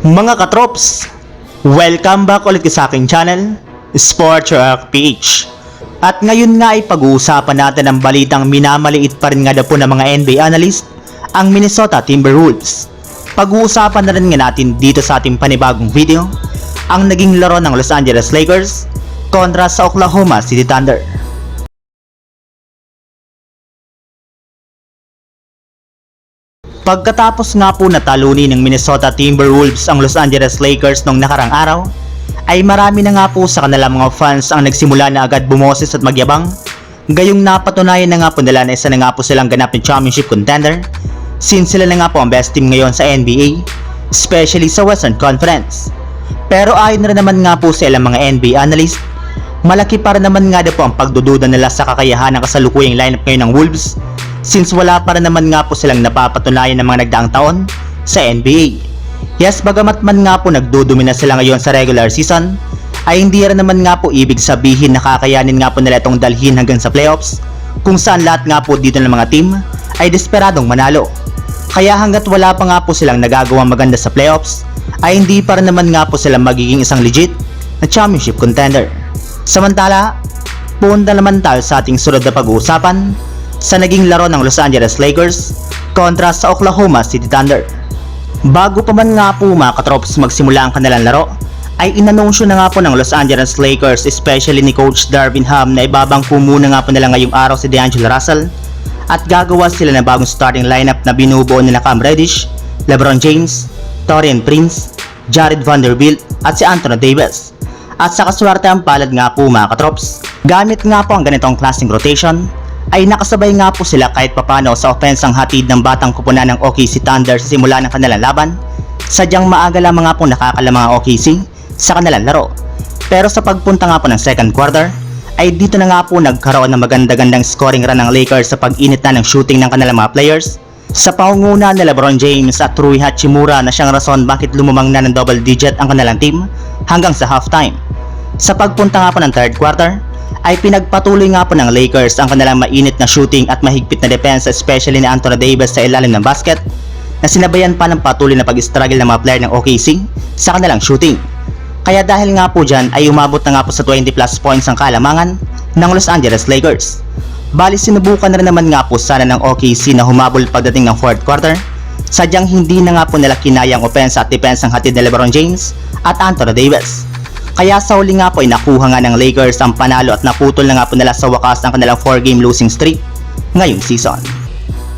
Mga katrops, welcome back ulit sa aking channel, Sports Rock PH. At ngayon nga ay pag-uusapan natin ang balitang minamaliit pa rin nga daw po ng mga NBA analyst, ang Minnesota Timberwolves. Pag-uusapan na rin nga natin dito sa ating panibagong video, ang naging laro ng Los Angeles Lakers kontra sa Oklahoma City Thunder. Pagkatapos nga po natalunin ng Minnesota Timberwolves ang Los Angeles Lakers noong nakarang araw, ay marami na nga po sa kanilang mga fans ang nagsimula na agad bumoses at magyabang. Gayong napatunayan na nga po nila na isa na nga po silang ganap ng championship contender since sila na nga po ang best team ngayon sa NBA, especially sa Western Conference. Pero ayon na rin naman nga po sa ilang mga NBA analyst, malaki para naman nga daw po ang pagdududa nila sa kakayahan ng kasalukuyang lineup ngayon ng Wolves since wala para naman nga po silang napapatunayan ng mga nagdaang taon sa NBA. Yes, bagamat man nga po nagdudumi na sila ngayon sa regular season, ay hindi rin naman nga po ibig sabihin na kakayanin nga po nila itong dalhin hanggang sa playoffs kung saan lahat nga po dito ng mga team ay desperadong manalo. Kaya hanggat wala pa nga po silang nagagawang maganda sa playoffs, ay hindi pa rin naman nga po sila magiging isang legit na championship contender. Samantala, punta naman tayo sa ating sunod na pag-uusapan sa naging laro ng Los Angeles Lakers kontra sa Oklahoma City Thunder. Bago pa man nga po mga katrops magsimula ang kanilang laro, ay inanunsyo na nga po ng Los Angeles Lakers especially ni Coach Darvin Ham na ibabangko muna nga po nila ngayong araw si D'Angelo Russell at gagawa sila ng bagong starting lineup na binubuo nila Cam Reddish, LeBron James, Torian Prince, Jared Vanderbilt at si Anthony Davis. At sa kaswerte ang palad nga po mga katrops, gamit nga po ang ganitong klaseng rotation, ay nakasabay nga po sila kahit papano sa offense ang hatid ng batang kupunan ng OKC Thunder sa simula ng kanilang laban. Sadyang maaga lamang nga po nakakala mga OKC sa kanilang laro. Pero sa pagpunta nga po ng second quarter, ay dito na nga po nagkaroon ng maganda-gandang scoring run ng Lakers sa pag-init na ng shooting ng kanilang mga players. Sa pangunguna ni LeBron James at Rui Hachimura na siyang rason bakit lumumang na ng double digit ang kanilang team hanggang sa halftime. Sa pagpunta nga po ng third quarter, ay pinagpatuloy nga po ng Lakers ang kanilang mainit na shooting at mahigpit na depensa especially ni Anthony Davis sa ilalim ng basket na sinabayan pa ng patuloy na pag-struggle ng mga player ng OKC sa kanilang shooting. Kaya dahil nga po dyan ay umabot na nga po sa 20 plus points ang kalamangan ng Los Angeles Lakers. Bali sinubukan na rin naman nga po sana ng OKC na humabol pagdating ng fourth quarter. Sadyang hindi na nga po nila kinayang opensa at defense ang hatid ni LeBron James at Anthony Davis. Kaya sa huli nga po ay nakuha nga ng Lakers ang panalo at naputol na nga po nila sa wakas ang kanilang 4 game losing streak ngayong season.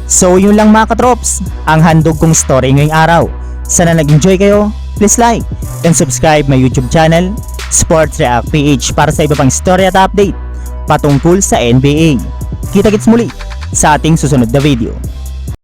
So yun lang mga katrops, ang handog kong story ngayong araw. Sana nag-enjoy kayo, please like and subscribe my YouTube channel, Sports React PH para sa iba pang story at update patungkol sa NBA. Kita-kits muli sa ating susunod na video.